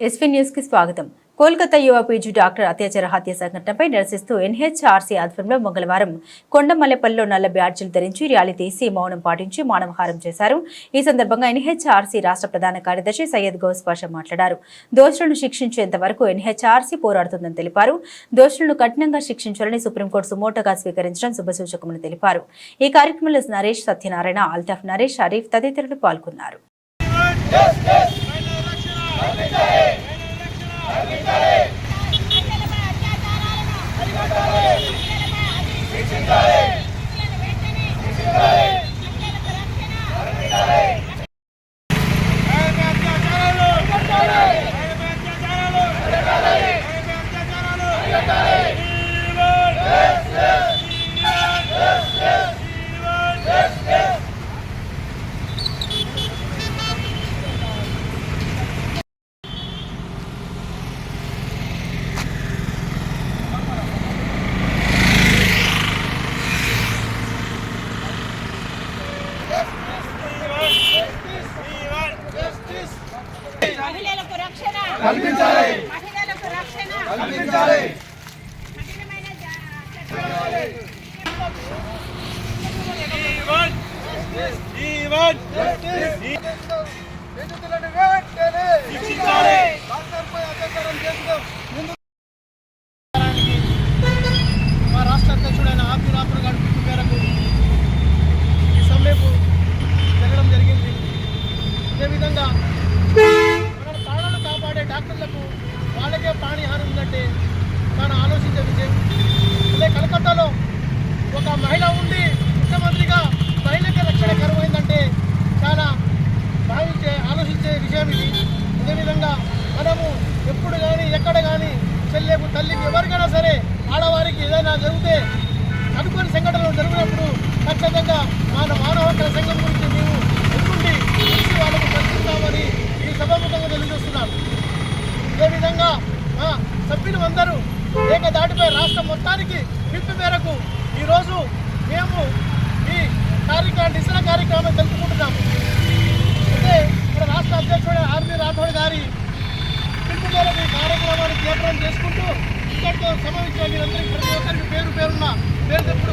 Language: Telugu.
ఎస్వీ న్యూస్కి స్వాగతం. కోల్కతా యువ పీజీ డాక్టర్ అత్యాచార హత్య సంఘటనపై నిరసిస్తూ ఎన్హెచ్ఆర్సీ ఆధ్వర్యంలో మంగళవారం కొండమల్లెపల్లిలో నల్ల బ్యాడ్జీలు ధరించి ర్యాలీ తీసి మౌనం పాటించి మానవహారం చేశారు. ఈ సందర్భంగా ఎన్హెచ్ఆర్సీ రాష్ట్ర ప్రధాన కార్యదర్శి సయ్యద్ గౌస్ పాషా మాట్లాడారు. దోషులను శిక్షించేంత వరకు ఎన్హెచ్ఆర్సీ పోరాడుతుందని తెలిపారు. దోషులను కఠినంగా శిక్షించాలని సుప్రీంకోర్టు సుమోటోగా స్వీకరించడం శుభసూచకమని తెలిపారు. ఈ కార్యక్రమంలో నరేష్ సత్యనారాయణ అల్తాఫ్ నరేష్ షరీఫ్ తదితరులు పాల్గొన్నారు. మహిళలకు రక్షణ. కల్పించాలి. మహిళలకు రక్షణ. కల్పించాలి. కఠినమైన జా- చట్టాలు. మా రాష్ట్ర అధ్యక్షుడైన ఆపి రాపుడు గారి పిలుపు మేరకు ఈ సమ్మెకు జరగడం జరిగింది అదేవిధంగా మన ప్రాణాలు కాపాడే డాక్టర్లకు వాళ్ళకే ప్రాణహాని ఉందంటే మనం ఆలోచించే విషయం అదే కలకత్తాలో ఒక మహిళ ఉండి ముఖ్యమంత్రిగా మహిళకి రక్షణ కరువైందంటే చాలా భావించే ఆలోచించే విషయం ఇది. అదేవిధంగా మనము ఎప్పుడు కానీ ఎక్కడ కానీ చెల్లెకు తల్లికి ఎవరికైనా సరే ఆడవారికి ఏదైనా జరిగితే అనుకోని సంఘటనలు జరిగినప్పుడు ఖచ్చితంగా మన మానవ హక్కుల సంఘం గురించి మేము ఎన్నుండి వాళ్ళకు చర్చిస్తామని అందరూ ఏకదాటిపై రాష్ట్ర మొత్తానికి పిలుపు మేరకు ఈరోజు మేము ఈ కార్యక్రమ నిరసన కార్యక్రమం తెలుపుకుంటున్నాము. అయితే ఇక్కడ రాష్ట్ర అధ్యక్షుడు ఆర్మీ రాఠోడ్ గారి పిలుపు మేరకు ఈ కార్యక్రమాన్ని తీవ్రం చేసుకుంటూ ఇక్కడితో సమావేశం మీరందరికీ ప్రతి ఒక్కరికి పేరు పేరున్న పేరు తెప్పుడు